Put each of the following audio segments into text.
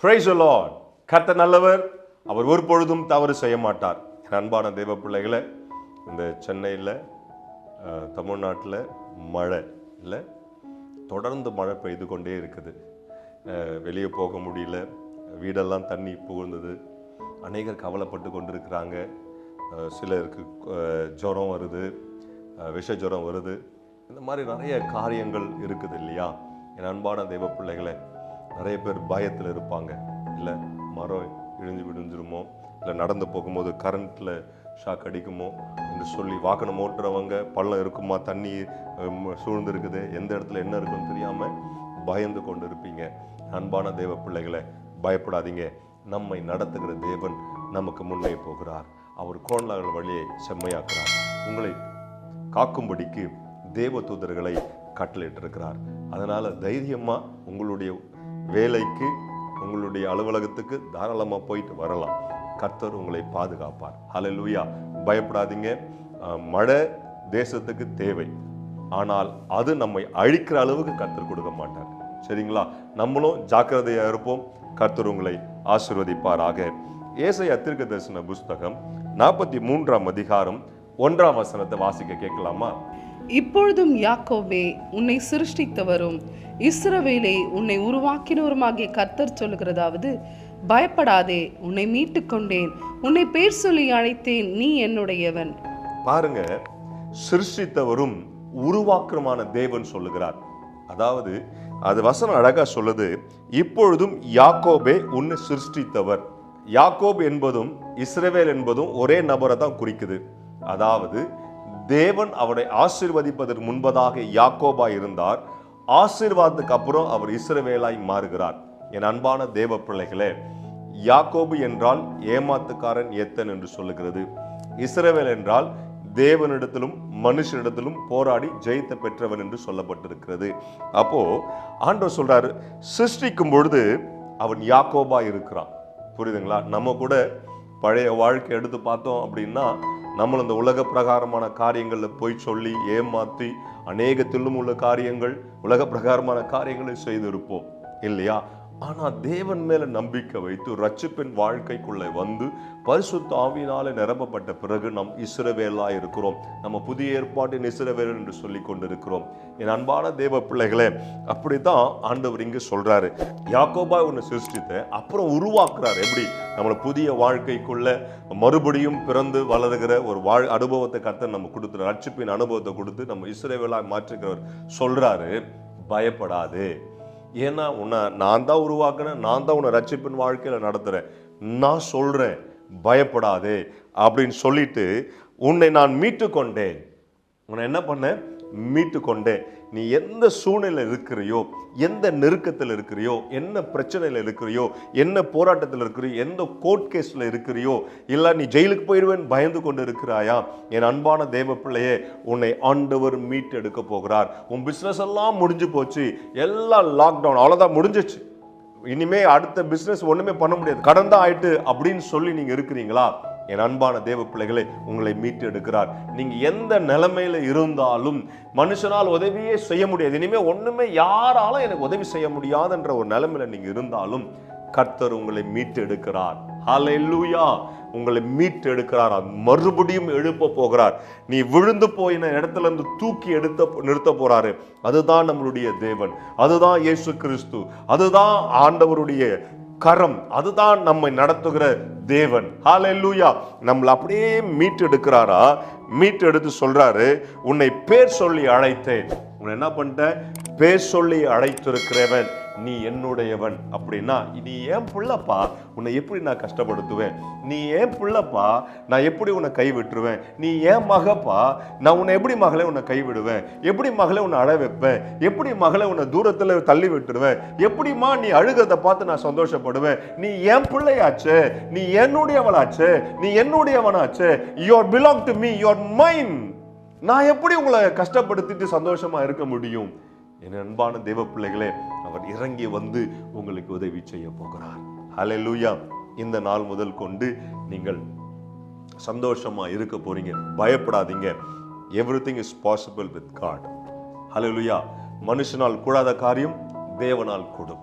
Price Lord கத்த நல்லவர். அவர் ஒரு பொழுதும் தவறு செய்ய மாட்டார். அன்பான தெய்வ பிள்ளைகளை இந்த சென்னையில் தமிழ்நாட்டில் மழை இல்லை தொடர்ந்து மழை பெய்து கொண்டே இருக்குது. வெளியே போக முடியல. வீடெல்லாம் தண்ணி புகுந்தது. அநேகர் கவலைப்பட்டு கொண்டிருக்கிறாங்க. சிலருக்கு ஜுரம் வருது. விஷஜுரம் வருது. இந்த மாதிரி நிறைய காரியங்கள் இருக்குது இல்லையா? என் அன்பான தெய்வ பிள்ளைகளை நிறைய பேர் பயத்தில் இருப்பாங்க. இல்லை மரம் இழிஞ்சு விடிஞ்சிருமோ இல்லை நடந்து போகும்போது கரண்ட்டில் ஷாக் அடிக்குமோ என்று சொல்லி வாகனம் ஓட்டுறவங்க பள்ளம் இருக்குமா தண்ணி சூழ்ந்துருக்குது எந்த இடத்துல என்ன இருக்குன்னு தெரியாமல் பயந்து கொண்டு இருப்பீங்க அன்பான தெய்வ பிள்ளைகளை பயப்படாதீங்க. நம்மை நடத்துகிற தேவன் நமக்கு முன்னே போகிறார். அவர் கோணலாளர் வழியை செம்மையாக்குறார். உங்களை காக்கும்படிக்கு தேவ தூதர்களை கட்டளையிட்டிருக்கிறார். அதனால் தைரியமாக உங்களுடைய வேலைக்கு உங்களுடைய அலுவலகத்துக்கு தாராளமாக போயிட்டு வரலாம். கர்த்தர் உங்களை பாதுகாப்பார். ஹalleluya பயப்படாதீங்க. மழை தேசத்துக்கு தேவை. ஆனால் அது நம்மை அழிக்கிற அளவுக்கு கர்த்தர் கொடுக்க மாட்டார். சரிங்களா? நம்மளும் ஜாக்கிரதையாக இருப்போம். கர்த்தர் உங்களை ஆசிர்வதிப்பாராக. ஏசையா தீர்க்க தரிசன புஸ்தகம் நாற்பத்தி மூன்றாம் அதிகாரம் ஒன்றாம் வசனத்தை வாசிக்க கேட்கலாமா? இப்பொழுதும் யாக்கோபே உன்னை சிருஷ்டித்தவரும் இஸ்ரவேலே உன்னை உருவாக்கினவருமாகிய கர்த்தர் சொல்லுகிறதாவது பயப்படாதே உன்னை மீட்டுக் கொண்டேன் உன்னை பேர் சொல்லி அழைத்தேன் நீ என்னுடையவன். பாருங்க சிருஷ்டித்தவரும் உருவாக்குறமான தேவன் சொல்லுகிறார். அதாவது அது வசனம் அழகா சொல்லுது இப்பொழுதும் யாக்கோபே உன்னை சிருஷ்டித்தவர். யாக்கோப் என்பதும் இஸ்ரவேல் என்பதும் ஒரே நபரை தான் குறிக்குது. அதாவது தேவன் அவரை ஆசிர்வதிப்பதற்கு முன்பதாக யாக்கோபா இருந்தார். ஆசீர்வாதத்துக்கு அப்புறம் அவர் இஸ்ரவேலாய் மாறுகிறார். என் அன்பான தேவ பிள்ளைகளே யாக்கோபு என்றால் ஏமாத்துக்காரன் எத்தன் என்று சொல்லுகிறது. இஸ்ரவேல் என்றால் தேவனிடத்திலும் மனுஷனிடத்திலும் போராடி ஜெயித்த பெற்றவன் என்று சொல்லப்பட்டிருக்கிறது. அப்போ ஆண்டவர் சொல்றாரு சிருஷ்டிக்கும் பொழுது அவன் யாக்கோபா இருக்கிறான். புரியுதுங்களா? நம்ம கூட பழைய வாழ்க்கை எடுத்து பார்த்தோம் அப்படின்னா நம்மளை இந்த உலக பிரகாரமான காரியங்களில் போய் சொல்லி ஏமாத்தி அநேகத்திலும் உள்ள காரியங்கள் உலக பிரகாரமான காரியங்களை செய்திருப்போம். இல்லையா? ஆனால் தேவன் மேலே நம்பிக்கை வைத்து ரட்சிப்பின் வாழ்க்கைக்குள்ளே வந்து பரிசுத்த ஆவியினாலே நிரப்பப்பட்ட பிறகு நாம் இஸ்ரவேலா இருக்கிறோம். நம்ம புதிய ஏற்பாட்டின் இஸ்ரவேல் என்று சொல்லி கொண்டிருக்கிறோம். என் அன்பான தேவ பிள்ளைகளே அப்படி தான் ஆண்டவர் இங்கே சொல்கிறாரு யாக்கோபா ஒன்று சிருஷ்டித்த அப்புறம் உருவாக்குறாரு. எப்படி? நம்மளை புதிய வாழ்க்கைக்குள்ள மறுபடியும் பிறந்து வளருகிற ஒரு வாழ் அனுபவத்தை கர்த்தர் நம்ம கொடுத்துரு ரட்சிப்பின் அனுபவத்தை கொடுத்து நம்ம இஸ்ரவேலா மாற்றுகிறவர் சொல்கிறாரு பயப்படாதே. ஏன்னா உன்னை நான் தான் உருவாக்குனேன் நான் தான் உன்னை ரட்சிப்பின் வாழ்க்கையில் நடத்துகிறேன் நான் சொல்கிறேன் பயப்படாதே அப்படின்னு சொல்லிட்டு உன்னை நான் மீட்டு கொண்டேன் உன்னை என்ன பண்ணேன்? மீட்டு கொண்டேன் நீ எந்த சூழ்நிலை இருக்கிறியோ எந்த நெருக்கத்தில் இருக்கிறியோ என்ன பிரச்சனையில் இருக்கிறியோ என்ன போராட்டத்தில் இருக்கிறியோ எந்த கோர்ட் கேஸில் இருக்கிறியோ இல்லை நீ ஜெயிலுக்கு போயிடுவேன் பயந்து கொண்டு இருக்கிறாயா? என் அன்பான தேவ பிள்ளையே உன்னை ஆண்டவர் மீட்டு எடுக்க போகிறார். உன் பிஸ்னஸ் எல்லாம் முடிஞ்சு போச்சு. எல்லாம் லாக்டவுன் அவ்வளோதான் முடிஞ்சிச்சு. இனிமே அடுத்த பிஸ்னஸ் ஒன்றுமே பண்ண முடியாது. கடன் தான் ஆயிட்டு அப்படின்னு சொல்லி நீங்கள் இருக்கிறீங்களா? என் அன்பான தேவ பிள்ளைகளை உங்களை மீட்டு எடுக்கிறார் நீங்கள் எந்த நிலைமையில் இருந்தாலும் மனுஷனால் உதவியே செய்ய முடியாது. இனிமேல் ஒன்றுமே யாராலும் எனக்கு உதவி செய்ய முடியாதுன்ற ஒரு நிலைமையில் நீங்கள் இருந்தாலும் கர்த்தர் உங்களை மீட்டு எடுக்கிறார் ஹalleluya உங்களை மீட்டு எடுக்கிறார் மறுபடியும் எழுப்ப போகிறார். நீ விழுந்து போயின இடத்துல இருந்து தூக்கி எடுத்த நிறுத்த போறாரு. அதுதான் நம்மளுடைய தேவன். அதுதான் இயேசு கிறிஸ்து. அதுதான் ஆண்டவருடைய கரம் அதுதான் நம்மை நடத்துகிற தேவன். ஹாலெல்லூயா நம்மளை அப்படியே மீட்டு எடுக்கிறாரா மீட்டு எடுத்து சொல்றாரு உன்னை பேர் சொல்லி அழைத்தேன். உன்னை என்ன பண்ணிட்டேன் பேர் சொல்லி அழைத்திருக்கிறவன் நீ என்னுடையவன். அப்படின்னா நீ ஏன் புள்ளப்பா? உன்னை எப்படி நான் கஷ்டப்படுத்துவேன்? நீ ஏன் புள்ளப்பா? நான் எப்படி உன்னை கை விட்டுருவேன் நீ ஏன் மகப்பா? நான் உன்னை எப்படி மகளே உன்னை கைவிடுவேன்? எப்படி மகளே உன்னை அழ வைப்பேன்? எப்படி மகளே உன்னை தூரத்தில் தள்ளி விட்டுருவேன்? எப்படிம்மா நீ அழுகிறத பார்த்து நான் சந்தோஷப்படுவேன்? நீ என் பிள்ளையாச்சு? நீ என்னுடையவளாச்சு? நீ என்னுடையவனாச்சே? Your belong to me your mind நான் எப்படி உங்களை கஷ்டப்படுத்திட்டு சந்தோஷமா இருக்க முடியும்? என் அன்பான தேவ பிள்ளைகளே அவர் இறங்கி வந்து உங்களுக்கு உதவி செய்ய போகிறார். லூயா இந்த நாள் முதல் கொண்டு நீங்கள் சந்தோஷமா இருக்க போறீங்க. பயப்படாதீங்க. Every thing is possible with God ஹalleluya மனுஷனால் கூடாத காரியம் தேவனால் கூடும்.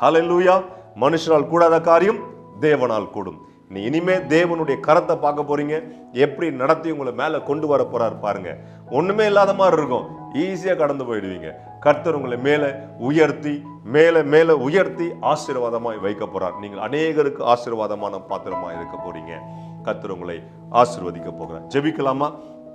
ஹalleluya மனுஷனால் கூடாத காரியம் தேவனால் கூடும். நீ இனிமே தேவனுடைய கரத்தை பார்க்க போறீங்க. எப்படி நடத்தி உங்களை மேலே கொண்டு வர போறாரு பாருங்க. ஒண்ணுமே இல்லாத மாதிரி இருக்கும். ஈஸியாக கடந்து போயிடுவீங்க. கர்த்தர் உங்களை மேலே உயர்த்தி மேலே மேலே உயர்த்தி ஆசீர்வாதமாய் வைக்க போறார். நீங்கள் அநேகருக்கு ஆசீர்வாதமான பாத்திரமா இருக்க போறீங்க. கர்த்தர் உங்களை ஆசீர்வதிக்க போகிறார். ஜெபிக்கலாமா?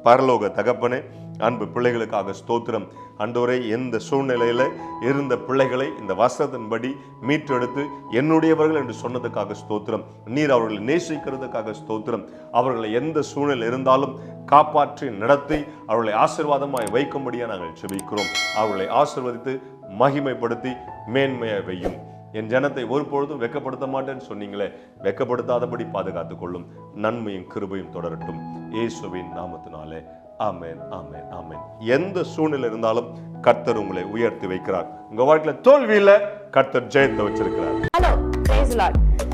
பரலோக தகப்பனே அன்பு பிள்ளைகளுக்காக ஸ்தோத்திரம். அன்றோரே எந்த சூழ்நிலையில் இருந்த பிள்ளைகளை இந்த வசனத்தின்படி மீட்டெடுத்து என்னுடையவர்கள் என்று சொன்னதுக்காக ஸ்தோத்திரம். நீர் அவர்களை நேசிக்கிறதுக்காக ஸ்தோத்திரம். அவர்களை எந்த சூழ்நிலை இருந்தாலும் காப்பாற்றி நடத்தி அவர்களை ஆசீர்வாதமாய் வைக்கும்படியாக நாங்கள் செபிக்கிறோம். அவர்களை ஆசிர்வதித்து மகிமைப்படுத்தி மேன்மையை வையும். என் ஜனத்தை ஒருபொழுதும் வெட்கப்படுத்த மாட்டேன்னு சொன்னீங்களே வெக்கப்படுத்தாதபடி பாதுகாத்துக் கொள்ளும் நன்மையும் கிருபையும் தொடரட்டும். இயேசுவின் நாமத்தினாலே. ஆமேன் ஆமேன் ஆமேன். எந்த சூழ்நிலை இருந்தாலும் கர்த்தர் உங்களை உயர்த்தி வைக்கிறார். உங்க வாழ்க்கையில தோல்வியில கர்த்தர் ஜெயத்தை வச்சிருக்கிறார்.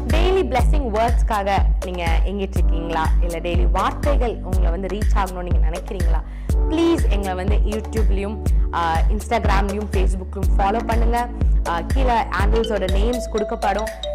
டெய்லி blessing வேர்ட்ஸ்க்காக நீங்க எங்கிட்டு இருக்கீங்களா இல்ல டெய்லி வார்த்தைகள் உங்களை வந்து ரீச் ஆகணும்னு நீங்க நினைக்கிறீங்களா? ப்ளீஸ் எங்களை வந்து யூடியூப்லயும் இன்ஸ்டாகிராம்லயும் ஃபேஸ்புக்லையும் ஃபாலோ பண்ணுங்கள் ஆஹ் கீழே ஆண்டில்ஸோட நேம்ஸ் கொடுக்கப்படும்.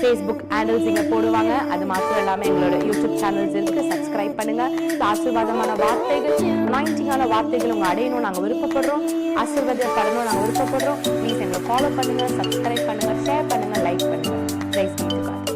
ஃபேஸ்புக் ஹேண்டில்ஸ் இங்கே போடுவாங்க. அது மாத்திரம் இல்லாமல் எங்களோட யூடியூப் சேனல்ஸ் இருக்கு. சப்ஸ்கிரைப் பண்ணுங்க. ஆசீர்வாதமான வார்த்தைகள் நைன்டிங்கான வார்த்தைகள் உங்க அடையணும் நாங்கள் விருப்பப்படுறோம். ஆசீர்வாதப்படணும் நாங்கள் விருப்பப்படுறோம். ப்ளீஸ் எங்களை ஃபாலோ பண்ணுங்க சப்ஸ்கிரைப் பண்ணுங்க ஷேர் பண்ணுங்க லைக் பண்ணுங்க. Praise meet